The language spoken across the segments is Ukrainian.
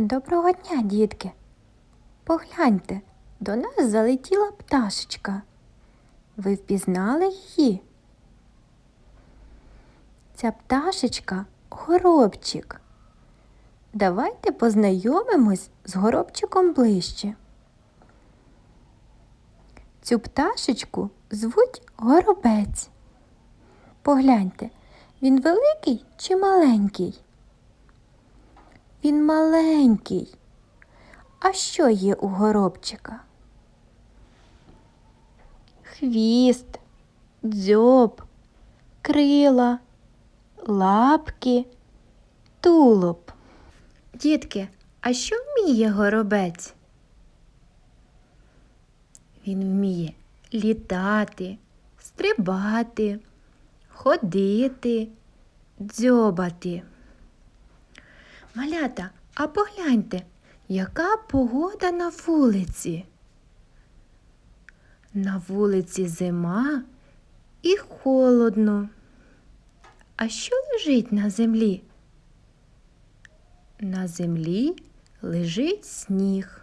Доброго дня, дітки. Погляньте, до нас залетіла пташечка. Ви впізнали її? Ця пташечка горобчик. Давайте познайомимось з горобчиком ближче. Цю пташечку звуть горобець. Погляньте, він великий чи маленький? Він маленький. А що є у горобчика? Хвіст, дзьоб, крила, лапки, тулуб. Дітки, а що вміє горобець? Він вміє літати, стрибати, ходити, дзьобати. Малята, а погляньте, яка погода на вулиці? На вулиці зима і холодно. А що лежить на землі? На землі лежить сніг.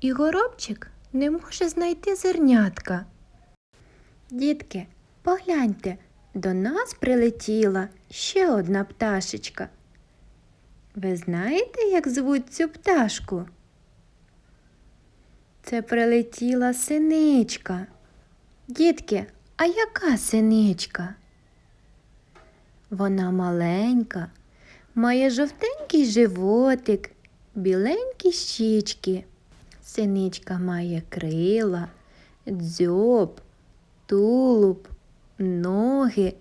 І горобчик не може знайти зернятка. Дітки, погляньте, до нас прилетіла ще одна пташечка. Ви знаєте, як звуть цю пташку? Це прилетіла синичка. Дітки, а яка синичка? Вона маленька, має жовтенький животик, біленькі щічки. Синичка має крила, дзьоб, тулуб, ноги,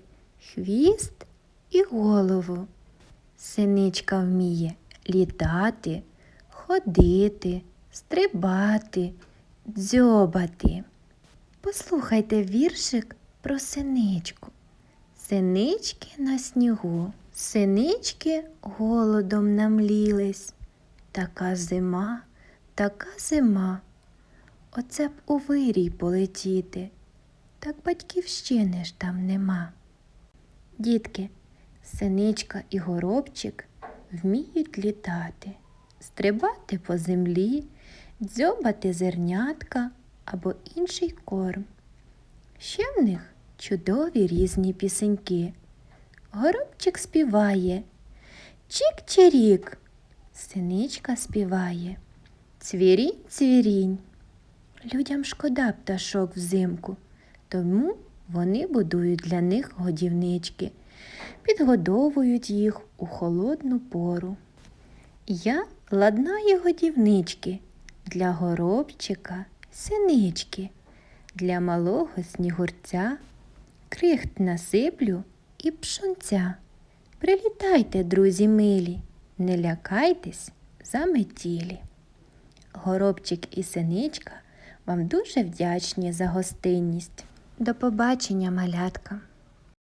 хвіст і голову. Синичка вміє літати, ходити, стрибати, дзьобати. Послухайте віршик про синичку. Синички на снігу, синички голодом намлілись. Така зима, така зима. Оце б у вирій полетіти, так батьківщини ж там нема. Дітки, Синичка і горобчик вміють літати, стрибати по землі, дзьобати зернятка або інший корм. Ще в них чудові різні пісеньки. Горобчик співає Чік-чирік, синичка співає Цвірінь, цвірінь. Людям шкода пташок взимку, тому вони будують для них годівнички підгодовують їх у холодну пору. Я ладнаю годівнички для горобчика, синички, для малого снігурця, крихт насиплю і пшонця. Прилітайте, друзі милі, не лякайтесь заметілі. Горобчик і синичка вам дуже вдячні за гостинність. До побачення, малятка!